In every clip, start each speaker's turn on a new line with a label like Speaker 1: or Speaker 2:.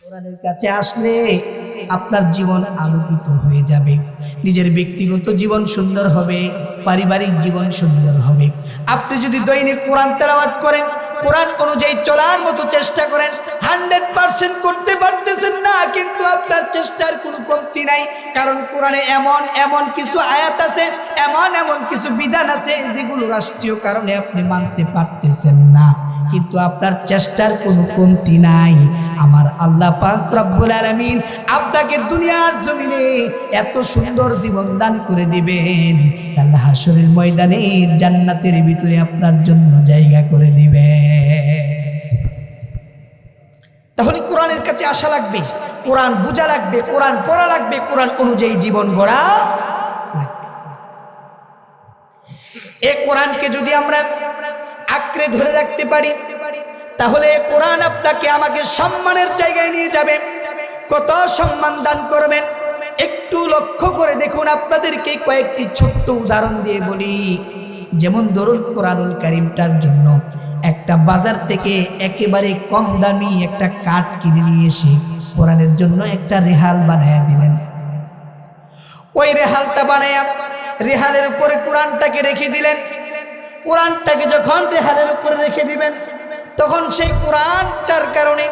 Speaker 1: কোরআনের কাছে আসলে আপনার জীবন আলোকিত হয়ে যাবে। নিজের ব্যক্তিগত জীবন সুন্দর হবে, পারিবারিক জীবন সুন্দর হবে। আপনি যদি দৈনিক কোরআন করেন, কোরআন অনুযায়ী চলার মতো চেষ্টা করেন, হান্ড্রেড পার্সেন্ট করতে পারতেছেন না, কিন্তু আপনার চেষ্টার কোনো কমতি নাই। কারণ কোরআনে এমন এমন কিছু আয়াত আছে, এমন এমন কিছু বিধান আছে, যেগুলো রাষ্ট্রীয় কারণে আপনি মানতে পারতেছেন কিন্তু আপনার চেষ্টার কোনো কমতি নাই। আমার আল্লাহ পাক রব্বুল আলামিন আপনাকে দুনিয়ার জমিনে এত সুন্দর জীবন দান করে দিবেন। আল্লাহ হাসরের ময়দানে জান্নাতের ভিতরে আপনার জন্য জায়গা করে দিবেন। তাহলে কোরআনের কাছে আসা লাগবে, কোরআন বোঝা লাগবে, কোরআন পড়া লাগবে, কোরআন অনুযায়ী জীবন গড়া এ কোরআনকে যদি আমরা আঁকড়ে ধরে রাখতে পারি। তাহলে কোরআন আপনাকে আমাকে সম্মানের জায়গায় নিয়ে যাবে। কত সম্মান দান করবেন। একটু লক্ষ্য করে দেখুন আপনাদেরকে কয়েকটি ছোট্ট উদাহরণ দিয়ে বলি। যেমন ধরুন কোরআনুল কারিমটার জন্য একটা বাজার থেকে একেবারে কম দামি একটা কাঠ কিনে নিয়ে এসে কোরআনের জন্য একটা রেহাল বানায়া দিলেন। ওই রেহালটা বানায়া রেহালের উপরে কোরআনটাকে রেখে দিলেন। কোরআনটাকে যখন রেহালের উপরে রেখে দিবেন, তখন সেই কোরআনটার কারণে,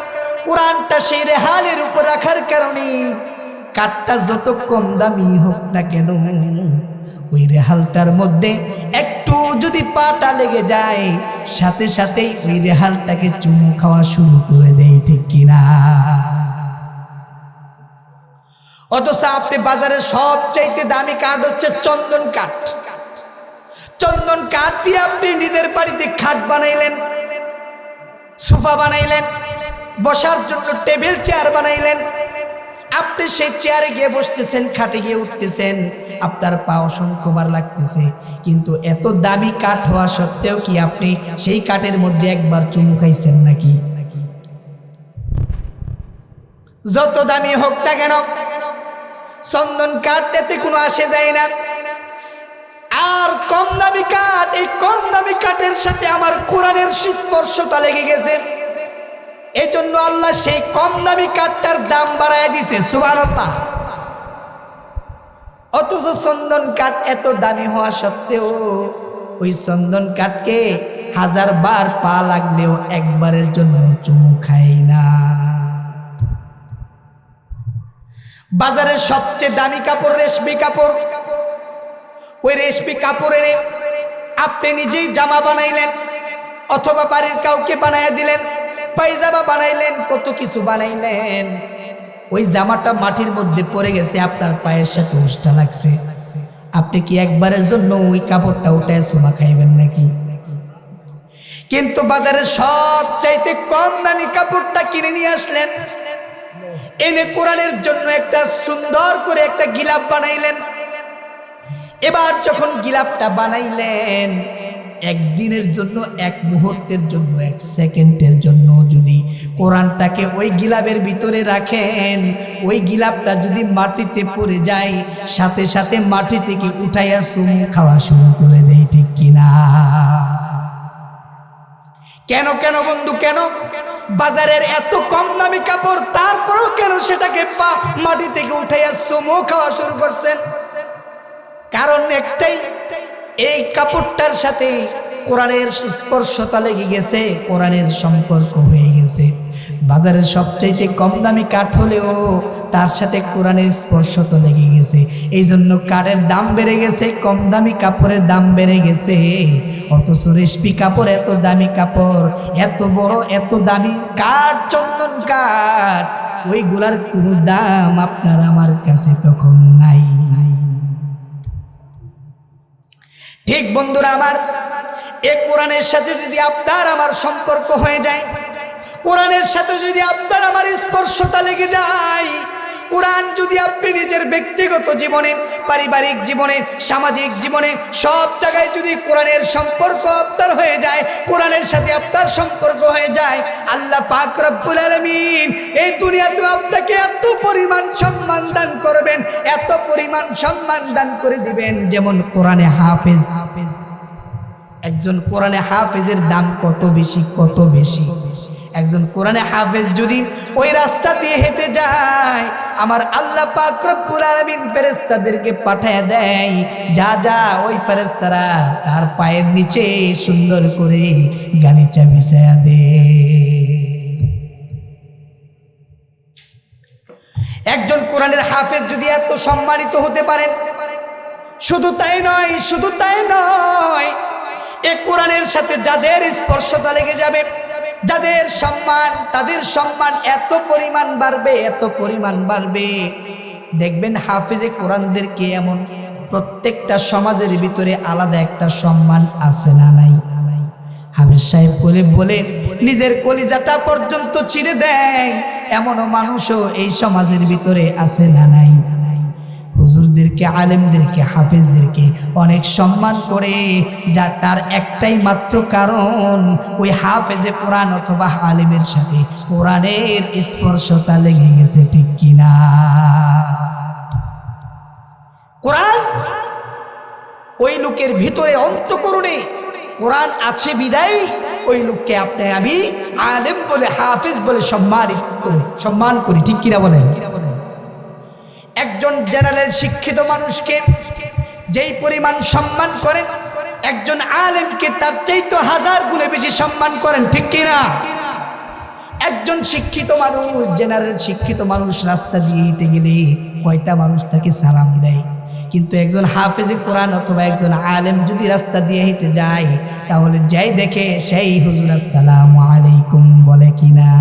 Speaker 1: কোরআনটা সেই রেহালের উপর রাখার কারণে কাঠটা যত কম দামি হোক না কেন, ওই রেহালটার মধ্যে একটু যদি পাটা লেগে যায়, সাথে সাথেই ওই রেহালটাকে চুমু খাওয়া শুরু করে দেয়, ঠিক কিনা অথচ আপনি বাজারে সবচাইতে দামি কাঠ হচ্ছে চন্দন কাঠ। চন্দন কাঠ দিয়ে আপনি নিজের বাড়িতে খাট বানাইলেন, সোফা বানাইলেন, বসার জন্য টেবিল, চেয়ার বানাইলেন। আপনি সেই চেয়ারে গিয়ে বসতেছেন, খাটে গিয়ে উঠতেছেন। আপনার পা অসংখ্যবার লাগতেছে, কিন্তু এত দামি কাঠ হওয়া সত্ত্বেও কি আপনি সেই কাঠের মধ্যে একবার চুমু খাইছেন নাকি? যত দামি হোক না কেন, চন্দন কাঠ এতে কোনো আসে যায় না। আর কম দামি কাঠ, এই কম দামি কাঠের সাথে আমার কোরআনের স্পর্শতা লেগে গেছে। এই জন্য আল্লাহ সেই কম দামি কাঠটার দাম বাড়ায় দিছে, সুবহানাল্লাহ। অথচ চন্দন কাঠ এত দামি হওয়া সত্ত্বেও, ওই চন্দন কাঠকে হাজার বার পা লাগলেও একবারের জন্য চুমু খাই না। বাজারের সবচেয়ে দামি কাপড় রেশমি কাপড়। ওই রেশমি কাপড়ের আপনি নিজেই জামা বানাইলেন, অথবা বাড়ির কাউকে বানাইয়া দিলেন, পায়জামা বানাইলেন, কত কিছু বানাইলেন। ওই জামাটা মাটির মধ্যে পড়ে গেছে, আপনার পায়ের সাথে উষ্টা লাগছে। আপনি কি একবারের জন্য ওই কাপড়টা উঠায় সোমা খাইবেন নাকি? কিন্তু বাজারে সব চাইতে কম দামি কাপড়টা কিনে নিয়ে আসলেন। এনে কোরআনের জন্য একটা সুন্দর করে একটা গিলাপ বানাইলেন। এবার যখন গিলাপটা বানাইলেন, একদিনের জন্য, এক মুহূর্তের জন্য, এক সেকেন্ডের জন্য যদি কোরআনটাকে ওই গিলাপের ভিতরে রাখেন, ওই গিলাপটা যদি মাটিতে পড়ে যায়, সাথে সাথে মাটি থেকে উঠাইয়া চুমু খাওয়া শুরু করে দেয়, ঠিক কিনা? কেন কেন বন্ধু, কেন? বাজারের এত কম দামি কাপড়, তারপরেও কেন সেটাকে মাটি থেকে উঠাইয়া চুমু খাওয়া শুরু করছেন? কারণ একটাই, এই কাপড়টার সাথে কোরআনের স্পর্শতা লেগে গেছে, কোরআনের সম্পর্ক হয়ে গেছে। বাজারের সবচাইতে কম দামি কাঠ হলেও তার সাথে কোরআনের স্পর্শতা লেগে গেছে। এই জন্য কাঠের দাম বেড়ে গেছে, কম দামি কাপড়ের দাম বেড়ে গেছে। অথচ রেশমি কাপড়, এত দামি কাপড়, এত বড়, এত দামি কাঠ, চন্দন কাঠ, ওইগুলার কোনো দাম আপনার আমার কাছে তখন নাই। ঠিক বন্ধুরা আমার, এ কোরআনের সাথে যদি আপনার আমার সম্পর্ক হয়ে যায়, কোরআনের সাথে যদি আপনার আমার স্পর্শতা লেগে যায় কোরআন যদি আপনি নিজের ব্যক্তিগত জীবনে, পারিবারিক জীবনে, সামাজিক জীবনে, সব জায়গায় যদি কোরআনের সম্পর্ক আপনার হয়ে যায়, কোরআনের সাথে আপনার সম্পর্ক হয়ে যায়, আল্লাহ পাক রব্বুল আলামিন এই দুনিয়াতে আপনাকে এত পরিমাণ সম্মান দান করবেন, এত পরিমাণ সম্মান দান করে দিবেন যেমন কোরআনে হাফেজ। হাফেজ একজন কোরআনে হাফেজের দাম কত বেশি কত বেশি? একজন কোরআনে হাফেজ যদি ওই রাস্তা দিয়ে হেঁটে যায়, আমার আল্লাহ পাক রব্বুল আলামিন ফেরেশতাদেরকে পাঠায় দেয়, যা যা, ওই ফেরেস্তারা তার পায়ের নিচে সুন্দর করে গালিচা বিছায়া দে। একজন কোরআনের হাফেজ যদি এত সম্মানিত হতে পারেন, শুধু তাই নয়, শুধু তাই নয়, এ কোরআনের সাথে যাদের স্পর্শতা লেগে যাবে যাদের সম্মান, তাদের সম্মান এত পরিমাণ বাড়বে, এত পরিমাণ বাড়বে। দেখবেন হাফিজে কোরআনদেরকে এমন? প্রত্যেকটা সমাজের ভিতরে আলাদা একটা সম্মান আছে না নাই? হাফিজ সাহেব বলে বলে, নিজের কলিজাটা পর্যন্ত ছিঁড়ে দেয়, এমনও মানুষও এই সমাজের ভিতরে আছে না নাই? হুজুরদেরকে আলেমদেরকে, হাফেজদেরকে অনেক সম্মান করে, যা তার একটাই মাত্র কারণ, ওই হাফেজে কোরআন অথবা আলেমের সাথে কোরআনের স্পর্শতা লেগে গেছে, ঠিক কিনা কোরআন ওই লোকের ভিতরে অন্তকরণে, কোরআন আছে বিদায়, ওই লোককে আপনি আমি আলেম বলে, হাফেজ বলে সম্মানিত করি, সম্মান করি, ঠিক কিনা বলেন? একজন জেনারেল শিক্ষিত মানুষকে যেই পরিমাণ সম্মান করেন একজন আলেমকে তার চাইতো হাজার গুণে বেশি সম্মান করেন, ঠিক কিনা? একজন শিক্ষিত মানুষ, জেনারেল শিক্ষিত মানুষ রাস্তা দিয়ে হেঁটে গেলে কয়টা মানুষ তাকে সালাম দেয়? কিন্তু একজন হাফেজে কোরআন অথবা একজন আলেম যদি রাস্তা দিয়ে হেঁটে যায়, তাহলে যাই দেখে সেই হুজুর আসসালাম আলাইকুম বলে কিনা?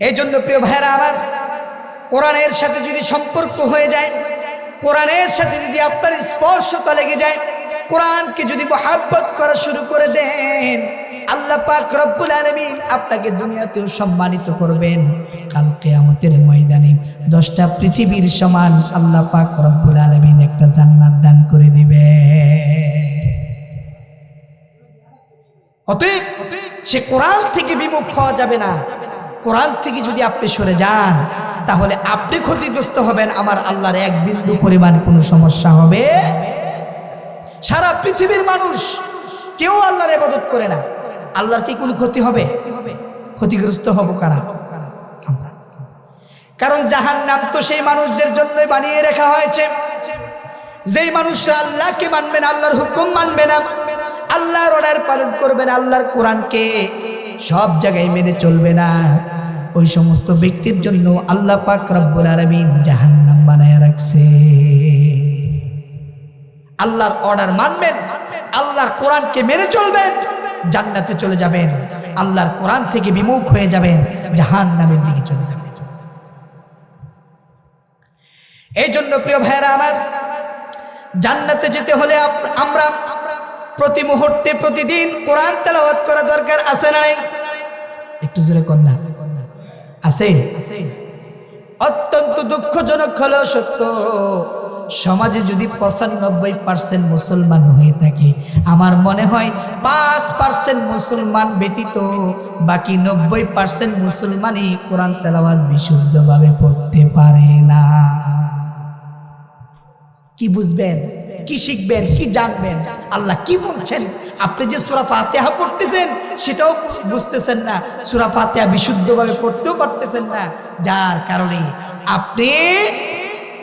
Speaker 1: এই জন্য প্রিয় ভাইরা আমার, কোরআনের সাথে যদি সম্পর্ক হয়ে যায়, কোরআনের সাথে যদি আপনার স্পর্শতা লেগে যায়, কোরআনকে যদি মহাব্বত করা শুরু করে দেন, আল্লাহ পাক রব্বুল আলমিন আপনাকে দুনিয়াতেও সম্মানিত করবেন। কাল কেয়ামতের ময়দানে দশটা পৃথিবীর সমান আল্লাহ পাক রব্বুল আলমিন একটা জান্নাত দান করে দিবে অতএব সে কোরআন থেকে বিমুখ হওয়া যাবে না। কোরআন থেকে যদি আপনি সরে যান, তাহলে আপনি ক্ষতিগ্রস্ত হবেন, আমার আল্লাহর এক বিন্দু পরিমাণ কোনো সমস্যা হবে। সারা পৃথিবীর মানুষ কেউ আল্লাহর ইবাদত করে না। আল্লাহর কি কোনো ক্ষতি হবে? ক্ষতিগ্রস্ত হব কারা? কারণ জাহান নাম তো সেই মানুষদের জন্যই বানিয়ে রাখা হয়েছে। যেই মানুষরা আল্লাহকে মানবে না, আল্লাহর হুকুম মানবে না, আল্লাহর অর্ডার পালন করবে না, আল্লাহর কোরআনকে সব জায়গায় মেনে চলবে না। ওই সমস্ত ব্যক্তির জন্য আল্লাহ পাক রব্বুল আলামিন জাহান্নাম বানায় রাখছে। আল্লাহর অর্ডার মানবেন, আল্লাহর কোরআনকে মেনে চলবেন, জান্নাতে চলে যাবেন, আল্লাহর কোরআন থেকে বিমুখ হয়ে যাবেন, জাহান্নামের দিকে চলে যাবেন। এই জন্য প্রিয় ভাইরা আমার, জান্নাতে যেতে হলে আমরা প্রতি মুহূর্তে, প্রতিদিন কোরআন তেলাওয়াত করা দরকার, আছে না নাই? একটু জোরে কন্যা আছে? অত্যন্ত দুঃখজনক হলেও সত্য, সমাজে যদি পঁচানব্বই পার্সেন্ট মুসলমান হয়ে থাকে, আমার মনে হয় পাঁচ পার্সেন্ট মুসলমান ব্যতীত বাকি নব্বই পার্সেন্ট মুসলমানই কোরআন তেলাওয়াত বিশুদ্ধভাবে পড়তে পারে না। কি বুঝবেন? কি শিখবেন? কি জানবেন? আল্লাহ কি বলছেন? আপনি যে সুরা ফাতেহা পড়তেছেন, সেটাও বুঝতেছেন না। সুরা ফাতেহা বিশুদ্ধভাবে পড়তেও পারতেছেন না। যার কারণে আপনি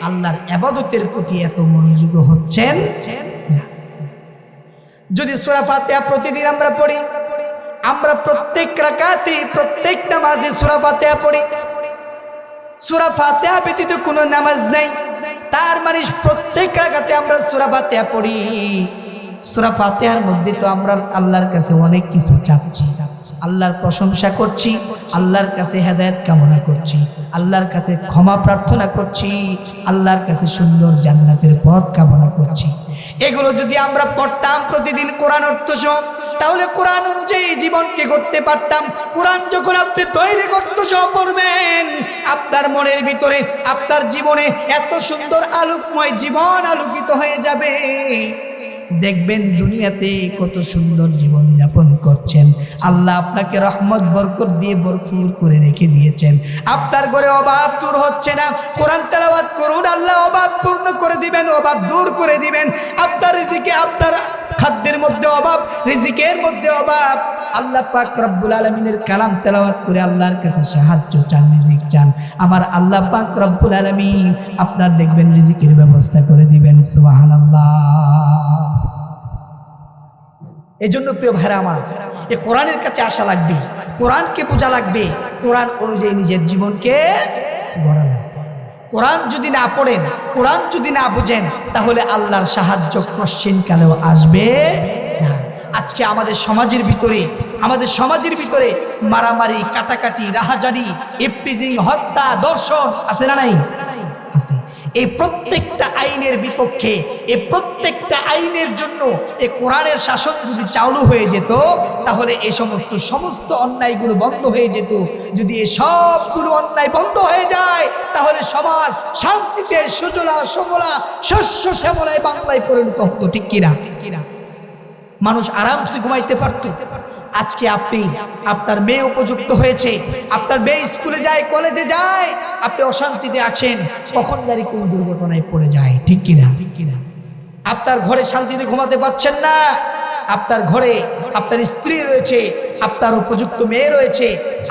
Speaker 1: আল্লাহর আবাদতের প্রতি এত মনোযোগ হচ্ছেন না। যদি সুরা ফাতেহা প্রতিদিন আমরা পড়ি, আমরা প্রত্যেক রাকাতে, প্রত্যেক নামাজে সুরা ফাতেহা পড়ি। সুরা ফাতেহা ব্যতীত কোনো নামাজ নাই। তার মানে প্রত্যেক রাখাতে আমরা সুরা ফাতেহা পড়ি। সুরা ফাতেহার মধ্যে তো আমরা আল্লাহর কাছে অনেক কিছু চাচ্ছি। আল্লাহর প্রশংসা করছি, আল্লাহর কাছে হেদায়েত কামনা করছি, আল্লাহর কাছে ক্ষমা প্রার্থনা করছি, আল্লাহর কাছে সুন্দর জান্নাতের পথ কামনা করছি। এগুলো যদি আমরা পড়তাম প্রতিদিন কোরআন অর্থ সহ, তাহলে কোরআন অনুযায়ী জীবনকে করতে পারতাম। কোরআন যখন আপনি তৈরি করতে সহ পড়বেন, আপনার মনের ভিতরে, আপনার জীবনে এত সুন্দর আলোকময় জীবন আলোকিত হয়ে যাবে। দেখবেন দুনিয়াতে কত সুন্দর জীবন যাপন করছেন। আল্লাহ আপনাকে রহমত, বরকত দিয়ে ভরপুর করে রেখে দিয়েছেন। আপনার ঘরে অভাব দূর হচ্ছে না। কোরআন তেলাওয়াত করুন, আল্লাহ অভাব পূর্ণ করে দিবেন অভাব দূর করে দিবেন। আপনার রিজিকে, আপনার খাদ্যের মধ্যে অভাব, রিজিকের মধ্যে অভাব। আল্লাহ পাক রব্বুল আলমিনের কালাম তেলাওয়াত করে আল্লাহর কাছে সাহায্য চান, রিজিক চান। আমার আল্লাহ পাক রব্বুল আলমিন আপনার দেখবেন রিজিকের ব্যবস্থা করে দিবেন সুবাহান এই জন্য প্রিয় ভাইরা আমার, এ কোরআনের কাছে আসা লাগবে, কোরআনকে বোঝা লাগবে, কোরআন অনুযায়ী নিজের জীবনকে গড়া লাগবে কোরআন যদি না পড়েন, কোরআন যদি না বুঝেন, তাহলে আল্লাহর সাহায্য কোশ্চিন কালেও আসবে আজকে আমাদের সমাজের ভিতরে, আমাদের সমাজের ভিতরে মারামারি, কাটাকাটি, রাহাজারি ইফটিজিং হত্যা, দর্শন আছে না নাই? আছে। এই প্রত্যেকটা আইনের বিপক্ষে এই প্রত্যেকটা আইনের জন্য এ কোরআনের শাসন যদি চালু হয়ে যেত, তাহলে এই সমস্ত সমস্ত অন্যায়গুলো বন্ধ হয়ে যেত। যদি এ সবগুলো অন্যায় বন্ধ হয়ে যায়, তাহলে সমাজ শান্তিতে সুজলা সবলা শস্য শ্যামলায় বাংলায় পরিণত হতো ঠিক কিনা ঠিক কিনা? মানুষ আরামসে ঘুমাইতে পারত। আজকে আপনি আপনার মেয়ে উপযুক্ত হয়েছে, আপনার মেয়ে স্কুলে যায়, কলেজে যায়, আপনি অশান্তিতে আছেন, কখন গাড়ি কোন দুর্ঘটনায় পড়ে যায় ঠিক কিনা ঠিক কিনা? আপনার ঘরে শান্তিতে ঘুমাতে পারছেন না আপনার ঘরে আপনার স্ত্রী রয়েছে, আপনার উপযুক্ত মেয়ে রয়েছে,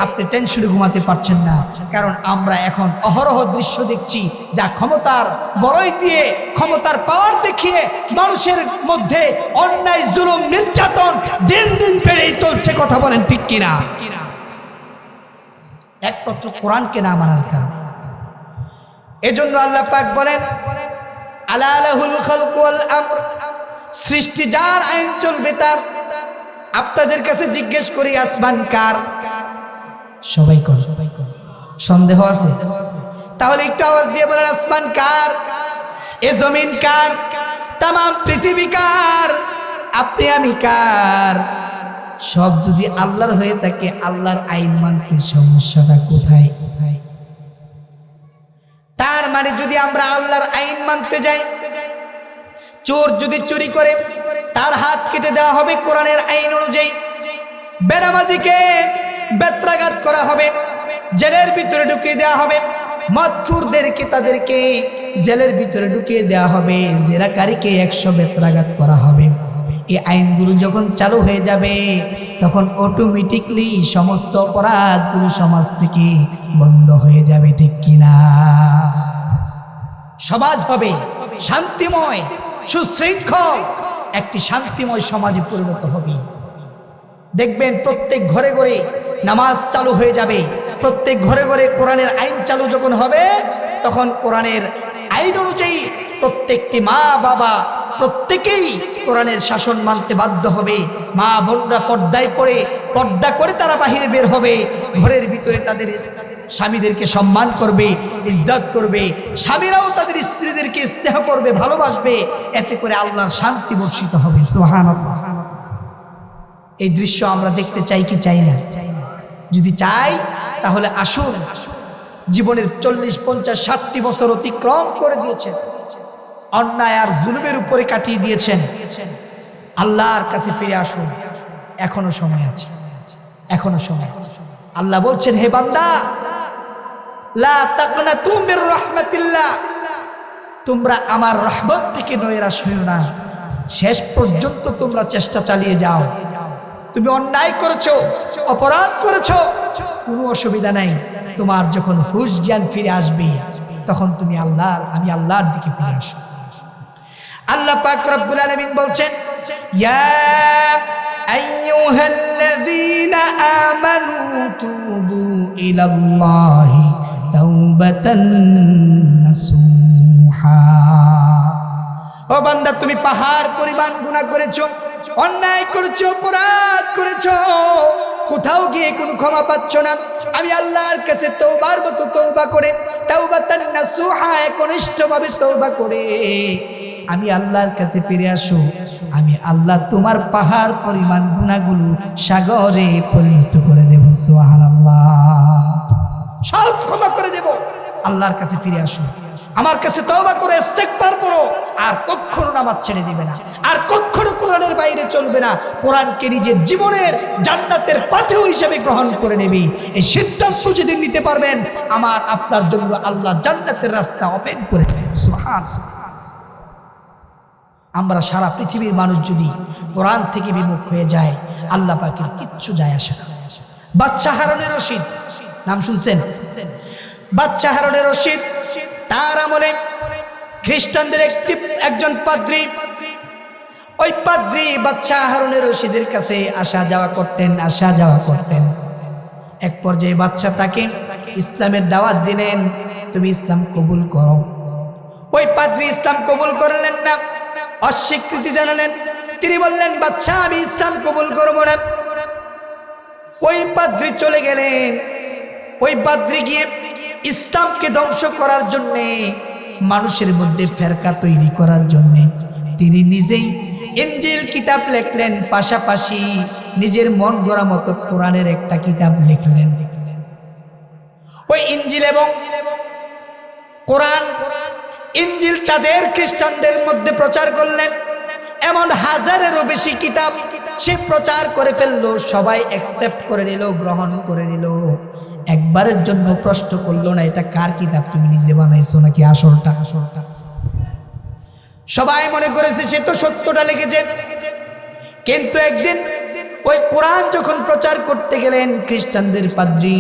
Speaker 1: আপনি টেনশনে ঘুমাতে পারছেন না। কারণ আমরা এখন অহরহ দৃশ্য দেখছি যা ক্ষমতার বড়ই দিয়ে, ক্ষমতার পাওয়ার দেখিয়ে মানুষের মধ্যে অন্যায়, জুলুম, নির্যাতন দিন দিন বেড়েই চলছে, কথা বলেন ঠিক কিনা? একমাত্র কোরআনকে না মানার কারণে। এজন্য আল্লাহ পাক বলেন আলাহুল খালকু ওয়াল আমর। সৃষ্টি যার আইন চলবে তার। আপনাদের কাছে জিজ্ঞেস করি আসমান কার? সবাই কর। সবাই কর সন্দেহ আছে? তাহলে একটু আওয়াজ দিয়ে বলেন আসমান কার? এ জমিন কার? তাম পৃথিবী কার? আপনি আমি কার? সব যদি আল্লাহর হয়ে থাকে আল্লাহর আইন মানতে সমস্যাটা কোথায় কোথায়? তার মানে যদি আমরা আল্লাহর আইন মানতে যাই চোর যদি চুরি করে, তার হাত কেটে দেওয়া হবে কোরআনের আইন অনুযায়ী। বেনামাজিকে বেত্রাঘাত করা হবে, জেলের ভিতরে ঢুকিয়ে দেওয়া হবে মৎখুরদেরকে তাদেরকে জেলের ভিতরে ঢুকিয়ে দেওয়া হবে জেরাকারীকে একশো বেত্রাঘাত করা হবে। এই আইনগুলো যখন চালু হয়ে যাবে, তখন অটোমেটিকলি সমস্ত অপরাধগুলো সমাজ থেকে বন্ধ হয়ে যাবে, ঠিক কিনা? সমাজ হবে শান্তিময়। সুশৃঙ্খল। একটি শান্তিময় সমাজে পরিণত হবে। দেখবেন প্রত্যেক ঘরে ঘরে নামাজ চালু হয়ে যাবে। প্রত্যেক ঘরে ঘরে কোরআনের আইন চালু যখন হবে, তখন কোরআনের আইন অনুযায়ী প্রত্যেকটি মা বাবা প্রত্যেকেই কোরআনের শাসন মানতে বাধ্য হবে। মা বোনরা পর্দায় পড়ে, পর্দা করে তারা বাহিরে বের হবে। ঘরের ভিতরে তাদের স্বামীদেরকে সম্মান করবে, ইজ্জত করবে, স্বামীরাও তাদের স্ত্রীদেরকে স্নেহ করবে, ভালোবাসবে। এতে করে আল্লাহর শান্তি বর্ষিত হবে। সোহান এই দৃশ্য আমরা দেখতে চাই কি চাই না? যদি চাই, তাহলে আসুন। জীবনের চল্লিশ, পঞ্চাশ, ষাটটি বছর অতিক্রম করে দিয়েছেন। অন্যায় আর জুলুমের উপরে কাটিয়ে দিয়েছেন। আল্লাহর কাছে ফিরে আসুন। এখনও সময় আছে। এখনও সময় আছে। আল্লাহ বলছেন, হে বান্দা, লা তুমির আমার রহমত থেকে নৈরাশ হইও না। শেষ পর্যন্ত তোমরা চেষ্টা চালিয়ে যাও। তুমি অন্যায় করেছ, অপরাধ করেছ, কোনো অসুবিধা নাই। তোমার যখন হুশ জ্ঞান ফিরে আসবে, তখন তুমি আল্লাহর, আমি আল্লাহর দিকে ফিরে আসো আল্লাহ পাক রব্বুল আলামিন বলছেন, ইয়া আইয়ুহাল্লাযীনা আমানু তুবু ইলাল্লাহি তাওবাতান নাসুহা। ও বান্দা, তুমি পাহাড় পরিমাণ গুনাহ করেছ, অন্যায় করেছ, অপরাধ করেছ, কোথাও গিয়ে কোনো ক্ষমা পাচ্ছ না। আমি আল্লাহর কাছে তৌবার মতো তৌবা করে, তাওবাতান নাসুহা, একনিষ্ঠভাবে তৌবা করে আমি আল্লাহর কাছে ফিরে আসো। আমি আল্লাহ তোমার পাহাড় পরিমাণ গুণাগুলো সাগরে পরিণত করে দেব সোহান সব ক্ষমা করে দেব। আল্লাহর কাছে ফিরে আসো। আমার কাছে তওবা করে, ইস্তেগফার করো। আর কখনো নামাজ ছেড়ে দিবে না। আর কখনো কোরআনের বাইরে চলবে না। কোরআনকে নিজের জীবনের জান্নাতের পাথেও হিসেবে গ্রহণ করে নেবে। এই সিদ্ধান্ত যেদিন নিতে পারবেন, আমার আপনার জন্য আল্লাহ জান্নাতের রাস্তা ওপেন করে দেবেন সুবহান আমরা সারা পৃথিবীর মানুষ যদি কোরআন থেকে বিমুখ হয়ে যায়, আল্লাহ পাকের কিচ্ছু যায় আসে না। বাচ্চা হারনের রশিদ, নাম শুনছেন? বাচ্চা হারনের রশিদ, তার আমলে খ্রিস্টানদের একটি, একজন পাদ্রী, ওই পাদ্রী বাচ্চা হারুনের রশিদের কাছে আসা যাওয়া করতেন, আসা যাওয়া করতেন। এক পর্যায়ে বাচ্চাটাকে ইসলামের দাওয়াত দিলেন, তুমি ইসলাম কবুল করো। ওই পাদ্রী ইসলাম কবুল করলেন না। অস্বীকৃতি জানালেন। তিনি বললেন, বাচ্চা, আমি ইসলাম কবুল করব না। ওই পাদ্রী চলে গেলেন। ওই পাদ্রী গিয়ে ইসলামকে ধ্বংস করার জন্যে, মানুষের মধ্যে ফেরকা তৈরি করার জন্যে তিনি নিজেই ইঞ্জিল কিতাব লিখলেন। পাশাপাশি নিজের মন গড়া মতো কোরআনের একটা কিতাব লিখলেন। ওই ইঞ্জিল এবং কোরআন ইঞ্জিল তাদের খ্রিস্টানদের মধ্যে প্রচার করলেন। এমন হাজারেরও বেশি কিতাব সে প্রচার করে ফেলল, সবাই অ্যাকসেপ্ট করে নিল গ্রহণ করে নিল। একবারের জন্য প্রশ্ন করল না, এটা কার কিতাব? তুমি নিজে বানাইছো নাকি আসলটা আসলটা? সবাই মনে করেছে, সে তো সত্যটা লিখেছে। কিন্তু একদিন ওই কোরআন যখন প্রচার করতে গেলেন, খ্রিস্টানদের পাদ্রী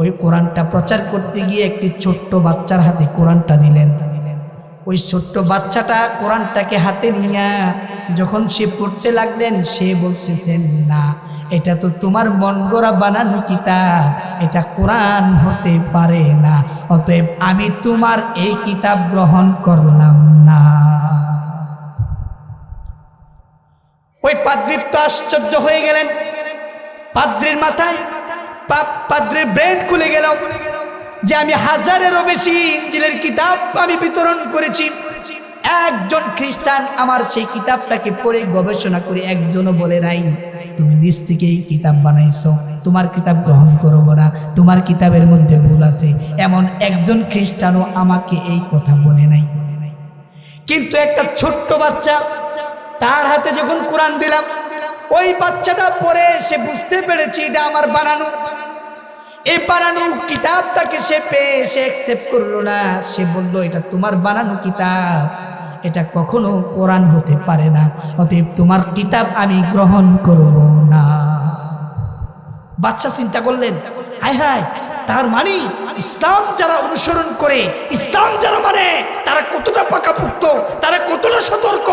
Speaker 1: ওই কোরআনটা প্রচার করতে গিয়ে একটি ছোট্ট বাচ্চার হাতে কোরআনটা দিলেন। ওই ছোট্ট বাচ্চাটা কোরআনটাকে হাতে নিয়ে যখন সে পড়তে লাগলেন, সে বলতেছেন, না, এটা তো তোমার মন গড়া বানানো কিতাব, এটা কোরআন হতে পারে না, অতএব আমি তোমার এই কিতাব গ্রহণ করলাম না। ওই পাদ্রির তো আশ্চর্য হয়ে গেলেন। পাদ্রির মাথায় পা- পাদ্রির ব্রেন খুলে গেল। যে আমি হাজারেরও বেশি ইঞ্জিলের কিতাব আমি বিতরণ করেছি। একজন খ্রিস্টান আমার সেই কিতাবটাকে পড়ে গবেষণা করে একজনও বলে নাই, তুমি নিজ থেকে এই কিতাব বানাইছো, তোমার কিতাব গ্রহণ করব না, তোমার কিতাবের মধ্যে ভুল আছে। এমন একজন খ্রিস্টানও আমাকে এই কথা বলে নাই। কিন্তু একটা ছোট্ট বাচ্চা, তার হাতে যখন কোরআন দিলাম ওই বাচ্চাটা পরে সে বুঝতে পেরেছি এটা আমার বানানো। এই বানানো কিতাবটাকে সে পেয়ে সে অ্যাকসেপ্ট করল না। সে বলল, এটা তোমার বানানো কিতাব। এটা কখনো কোরআন হতে পারে না। অতএব তোমার কিতাব আমি গ্রহণ করব না। বাচ্চা চিন্তা করলেন, হায় হায় তার মানে ইসলাম যারা অনুসরণ করে, ইসলাম যারা মানে তারা কতটা পাকাপুক্ত, তারা কতটা সতর্ক,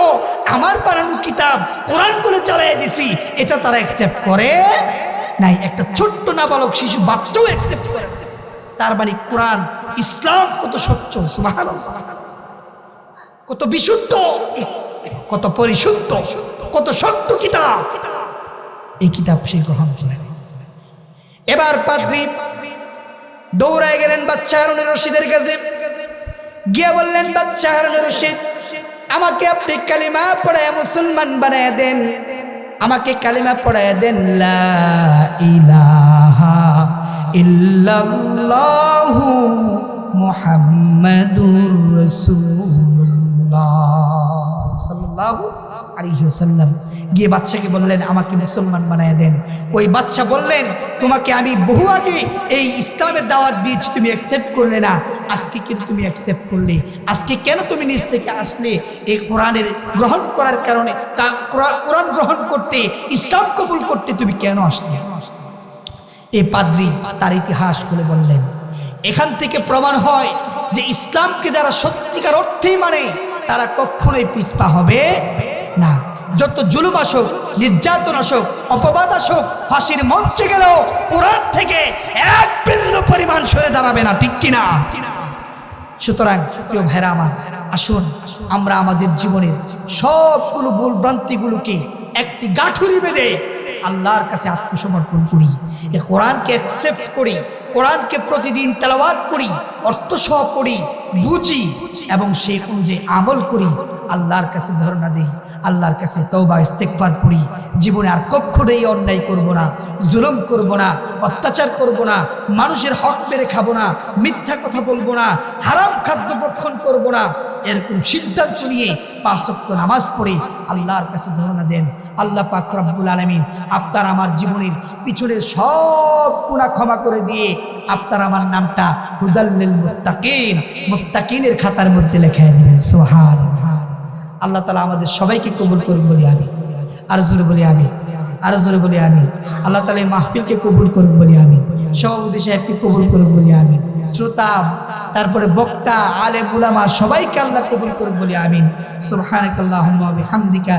Speaker 1: আমার বানানো কিতাব কোরআন বলে চালাই দিছি, এটা তারা অ্যাকসেপ্ট করে নাই। একটা ছোট্ট নাবালক শিশু বাচ্চাও অ্যাকসেপ্ট করে। তার মানে কোরআন, ইসলাম কত স্বচ্ছ কত বিশুদ্ধ, কত পরিশুদ্ধ, কত সত্য কিতাব। এই কিতাব সে গ্রহণ করে। এবার পাদ্রি দৌড়ায় গেলেন বাচ্চা হারুনের রশিদের কাছে। গিয়ে বললেন বাচ্চা হারুনের রশিদ, আমাকে আপনি কালিমা পড়ায় মুসলমান বানায় দেন। আমাকে কালিমা পড়ায় দেন, লা ইলাহা ইল্লাল্লাহু আলাইহি ওয়াসাল্লাম। গিয়ে বাচ্চাকে বললেন, আমাকে মুসলমান বানায় দেন। ওই বাচ্চা বললেন, তোমাকে আমি বহু আগে এই ইসলামের দাওয়াত দিয়েছি, তুমি অ্যাকসেপ্ট করলে না। আজকে কিন্তু তুমি অ্যাকসেপ্ট করলে। আজকে কেন তুমি নিজ থেকে আসলে? এই কোরআনের গ্রহণ করার কারণে, তা কোরআন গ্রহণ করতে, ইসলাম কবুল করতে তুমি কেন আসলে? এই পাদ্রি তার ইতিহাস খুলে বললেন, এখান থেকে প্রমাণ হয় যে ইসলামকে যারা সত্যিকার অর্থেই মানে তারা কখনোই পিছপা হবে না। যত জুলুম আসুক, নির্যাতন আসুক, অপবাদ আসুক, ফাঁসির মঞ্চে গেলেও কোরআন থেকে এক বিন্দু পরিমাণ সরে দাঁড়াবে না, ঠিক কিনা? সুতরাং, প্রিয় ভাইরা আমার, আসুন, আমরা আমাদের জীবনের সবগুলো ভুল ভ্রান্তিগুলোকে একটি গাঠুরি বেঁধে আল্লাহর কাছে আত্মসমর্পণ করি। এ কোরআনকে অ্যাকসেপ্ট করি, কোরআনকে প্রতিদিন তেলাওয়াত করি অর্থ সহ পড়ি বুঝি এবং সেই অনুযায়ী আমল করি, আল্লাহর কাছে ধর্ণা দিই, আল্লাহর কাছে তৌবা ইস্তেকবার করি। জীবনে আর কখনোই অন্যায় করব না, জুলুম করব না, অত্যাচার করব না, মানুষের হক মেরে খাব না, মিথ্যা কথা বলব না, হারাম খাদ্য ভক্ষণ করব না। এরকম সিদ্ধান্ত নিয়ে পাঁচক্ত নামাজ পড়ে আল্লাহর কাছে ধারণা দেন। আল্লাহ পাক রব্বুল আলমিন আপনার আমার জীবনের পিছনের সব গুণা ক্ষমা করে দিয়ে আপনার আমার নামটা হুদাল্লিল মুত্তাকিন মুত্তাকিনের খাতার মধ্যে লেখায় দিবেন সোহান আল্লাহ তালা আমাদের সবাইকে কবুল করুন বলি আমি আর জোরে বলি আমি আরও জোরে বলি আমি আল্লাহ তালা মাহফিলকে কবুল করুন বলি আমি সভাপতি সাহেবকে কবুল করুন বলি আমি শ্রোতা, তারপরে বক্তা, আলে গুলামা সবাইকে আল্লাহ কবুল করুন বলি আমিন। সুবহানাকাল্লাহুম্মা ওয়া বিহামদিকা